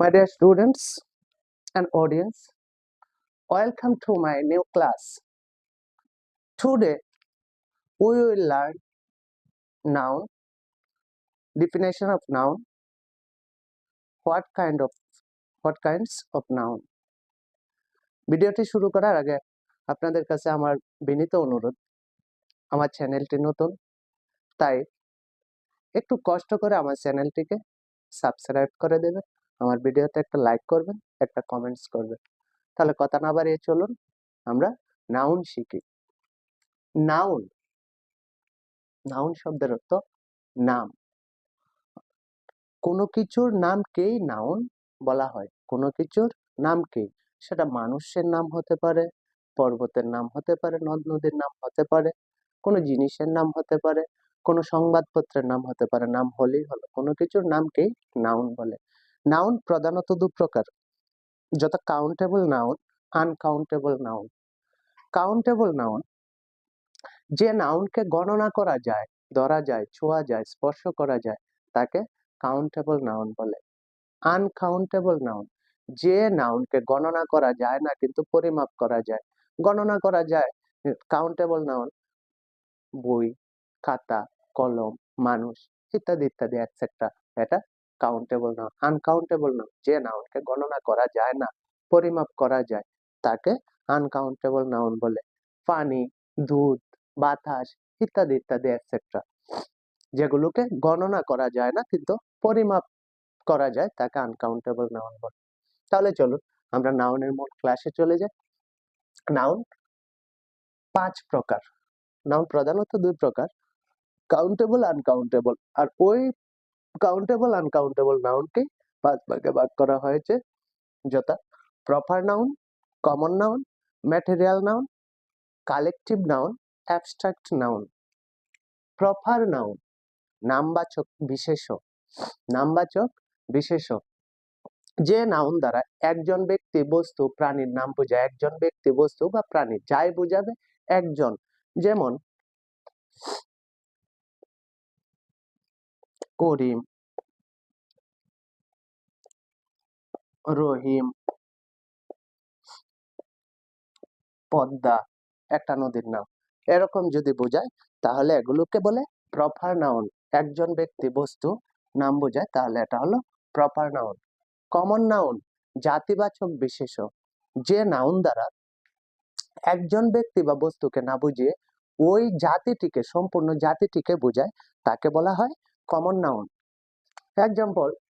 My dear students and audience, welcome to my new class. Today we will learn noun, definition of noun, what kind of what kinds of noun. ভিডিওটি শুরু করার আগে আপনাদের কাছে আমার বিনীত অনুরোধ আমার চ্যানেলটি নতুন তাই একটু কষ্ট করে আমার চ্যানেলটিকে সাবস্ক্রাইব করে দেবেন আমার ভিডিওতে একটা লাইক করবেন, একটা কমেন্টস করবেন। তাহলে কথা না বাড়িয়ে চলুন, আমরা নাউন শিখি। নাউন নাউন শব্দের অর্থ নাম। কোনো কিছুর নামকেই নাউন বলা হয়। কোনো কিছুর নামকেই। সেটা মানুষের নাম হতে পারে, পর্বতের নাম হতে পারে, নদ নদীর নাম হতে পারে, কোনো জিনিসের নাম হতে পারে, কোনো সংবাদপত্রের নাম হতে পারে, নাম হলেই হলো। কোনো কিছুর নামকেই নাউন বলে। নাউন প্রধানত দু প্রকার। যত countable noun uncountable noun countable noun যে নাউনকে গণনা করা যায়, ধরা যায়, ছোঁয়া যায়, স্পর্শ করা যায়, তাকে কাউন্টেবল নাউন বলে। আনকাউন্টেবল নাউন যে নাউনকে গণনা করা যায় না, কিন্তু পরিমাপ করা যায়। গণনা করা যায় কাউন্টেবল নাউন বই, খাতা, কলম, মানুষ, ইত্যাদি ইত্যাদি এটসেট্রা এটা কাউন্টেবল নাউন আনকাউন্টেবল নাউন যে নাউনকে গণনা করা যায় না, পরিমাপ করা যায়, তাকে আনকাউন্টেবল নাউন বলে। পানি দুধ বাতাস ইত্যাদি ইত্যাদি এটসেট্রা যেগুলোকে গণনা করা যায় না, কিন্তু পরিমাপ করা যায়, তাকে আনকাউন্টেবল নাউন বলে। তাহলে চলুন আমরা নাউনের মূল ক্লাসে চলে যাই। নাউন পাঁচ প্রকার। নাউন প্রধানত দুই প্রকার কাউন্টেবল আনকাউন্টেবল আর ওই কাউন্টেবল আনকাউন্টেবল নাউনকে পাঁচ ভাগে ভাগ করা হয়েছে। যথা proper noun common noun material noun collective noun abstract noun proper noun নামবাচক বিশেষ নামবাচক বিশেষ যে নাউন দ্বারা একজন ব্যক্তি বস্তু, প্রাণীর নাম বোঝায়, একজন ব্যক্তি বস্তু বা প্রাণী যাই বোঝাবে, একজন। যেমন করিম রহিম পদ্মা, একটা নদীর নাম। এরকম যদি বোঝায়, তাহলে এগুলোকে বলে প্রপার নাউন একজন ব্যক্তি বস্তু নাম বোঝায়, তাহলে এটা হলো প্রপার নাউন কমন নাউন জাতিবাচক বিশেষ যে নাউন দ্বারা একজন ব্যক্তি বা বস্তুকে না বুঝিয়ে ওই জাতিটিকে, সম্পূর্ণ জাতিটিকে বোঝায়, তাকে বলা হয় কমন নাউন এক্সাম্পল